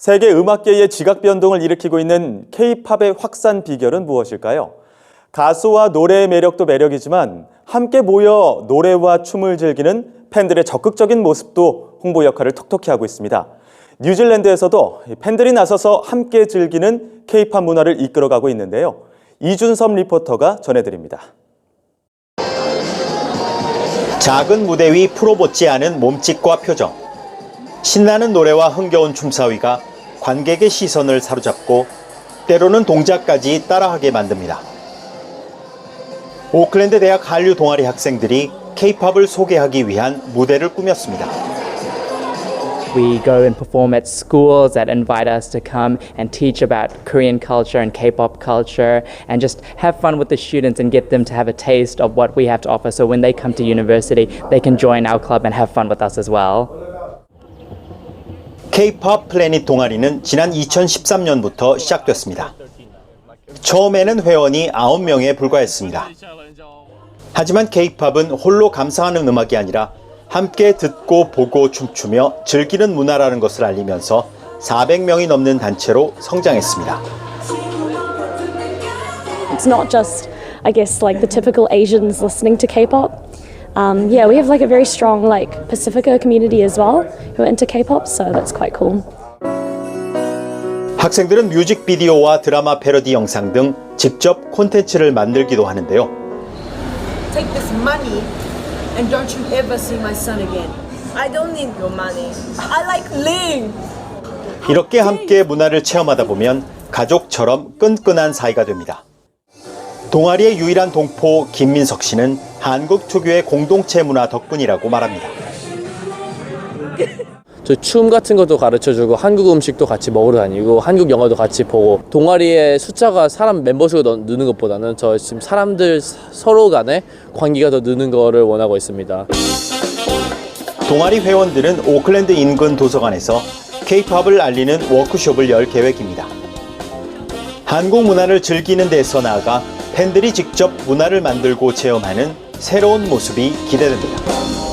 세계 음악계의 지각 변동을 일으키고 있는 K-팝의 확산 비결은 무엇일까요? 가수와 노래의 매력도 매력이지만 함께 모여 노래와 춤을 즐기는 팬들의 적극적인 모습도 홍보 역할을 톡톡히 하고 있습니다. 뉴질랜드에서도 팬들이 나서서 함께 즐기는 K-팝 문화를 이끌어가고 있는데요. 이준섭 리포터가 전해드립니다. 작은 무대 위 풀어붙지 않은 몸짓과 표정. 신나는 노래와 흥겨운 춤사위가 관객의 시선을 사로잡고 때로는 동작까지 따라하게 만듭니다. 오클랜드 대학 한류 동아리 학생들이 K-팝을 소개하기 위한 무대를 꾸몄습니다. We go and perform at schools that invite us to come and teach about Korean culture and K pop culture and just have fun with the students and get them to have a taste of what we have to offer so when they come to university, they can join our club and have fun with us as well. K-팝 플래닛 동아리는 지난 2013년부터 시작됐습니다. 처음에는 회원이 9명에 불과했습니다. 하지만 K-팝은 홀로 감상하는 음악이 아니라 함께 듣고 보고 춤추며 즐기는 문화라는 것을 알리면서 400명이 넘는 단체로 성장했습니다. It's not just, I guess, like the typical Asians listening to K-pop. Um, yeah, we have like a very strong like Pacifica community as well who are into K-pop, so that's quite cool. 학생들은 뮤직비디오와 드라마 패러디 영상 등 직접 콘텐츠를 만들기도 하는데요. take this money and don't you ever see my son again. I don't need your money. I like Ling. 이렇게 함께 문화를 체험하다 보면 가족처럼 끈끈한 사이가 됩니다. 동아리의 유일한 동포 김민석 씨는 한국 특유의 공동체 문화 덕분이라고 말합니다. 저춤 같은 것도 가르쳐주고 한국 음식도 같이 먹으러 다니고 한국 영화도 같이 보고 동아리의 숫자가 사람 멤버 수가 더 느는 것보다는 저 지금 사람들 서로 간의 관계가 더 느는 거를 원하고 있습니다. 동아리 회원들은 오클랜드 인근 도서관에서 K-팝을 알리는 워크숍을 열 계획입니다. 한국 문화를 즐기는 데서 나아가 팬들이 직접 문화를 만들고 체험하는 새로운 모습이 기대됩니다.